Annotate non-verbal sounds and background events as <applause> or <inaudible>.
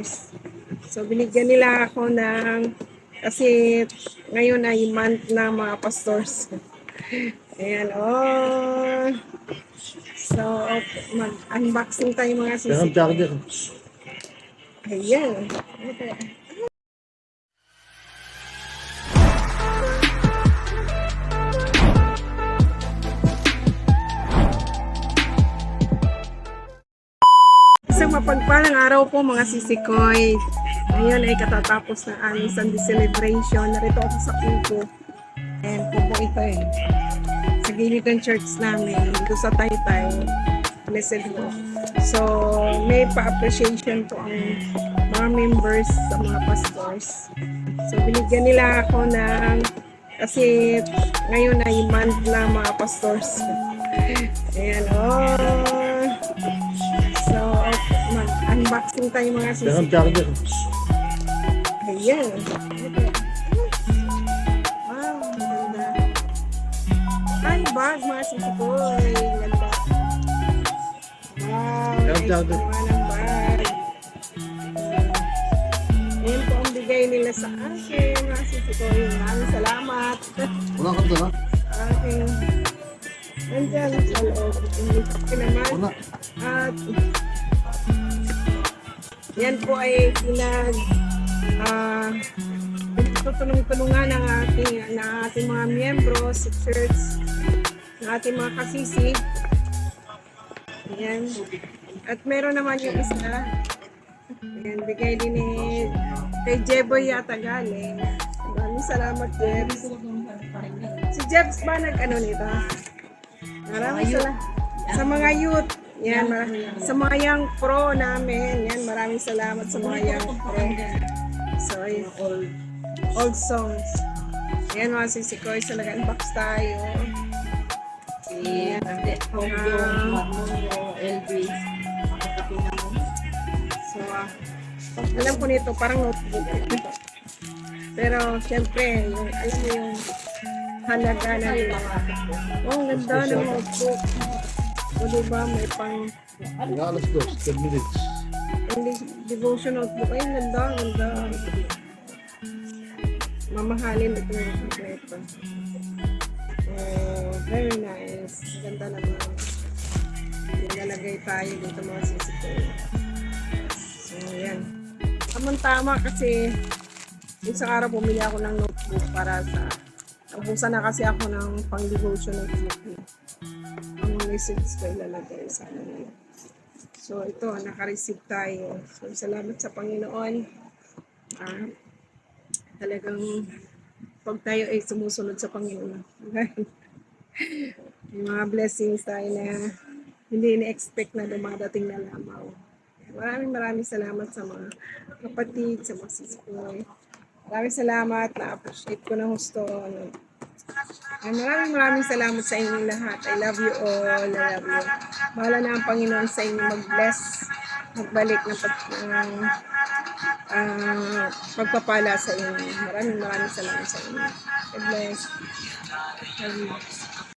pastors. So, binigyan nila ako ng, kasi ngayon ay month ng mga pastors. Ayan, oh. So, mag-unboxing tayo mga sisi. Ayan. Okay. Isang mapagpalang araw po mga sisikoy. Ngayon ay katatapos ng aming Sunday celebration. Narito ako sa Upo. And po ito eh. Sa gilid ng church namin. Dito sa Taytay. Blessed po. So, may pa-appreciation po ang mga members sa mga pastors. So, binigyan nila ako ng kasi ngayon ay month na mga pastors. Ayan, oh. Mag-unboxing tayo mga sisi. charger. Ayan. Wow, ganda. Ay, bag mga sisi ko. Ay, ganda. Wow, nice charger. naman ang bag. Ayan po ang bigay nila sa akin. Mga sisi ko. Maraming salamat. Wala ka ha? aking nandyan sa loob. Hindi naman. At yan po ay pinag ah tutulong-tulungan ng ating, ng ating mga miyembro sa church, ng ating mga kasisi. Yan. At meron naman yung isa. Yan, bigay din ni kay Jeboy yata galing. Maraming salamat, Jebs. Si Jebs ba nag-ano nito? Maraming salamat. Sa mga youth. Yan, sa mga young pro namin. Yan, maraming salamat sa mga young pro. So, ayun, old, old songs. Yan, mga sisikoy. So, nag-unbox tayo. Yan. So, ah, alam ko nito, parang notebook. Pero, syempre, yung, alam mo yung halaga na nila. Oh, ganda ng notebook. O, diba, may pang Hanggang alas 2, 10 minutes. hindi devotion notebook. Ay, ang ganda, ang ganda. Mamahalin ito yung kompleto. Oh, very nice. Ganda naman. Nilalagay tayo dito mga sisikoy. So, yan. Tamang-tama kasi isang araw bumili ako ng notebook para sa Naubusan na kasi ako ng pang-devotion notebook. eh. Ang message ko ilalagay sa kanila. So, ito, naka-receive tayo. So, salamat sa Panginoon. Ah, talagang pag tayo ay sumusunod sa Panginoon. <laughs> Mga blessings tayo na hindi ni-expect na dumadating na lamaw. Maraming maraming salamat sa mga kapatid, sa mga sisikoy. Maraming salamat. Na-appreciate ko na husto. Ay, maraming maraming salamat sa inyong lahat. I love you all. I love you. Bahala na ang Panginoon sa inyo mag-bless. Magbalik ng pag, ng, ah, pagpapala sa inyo. Maraming maraming salamat sa inyo. God bless. Love you.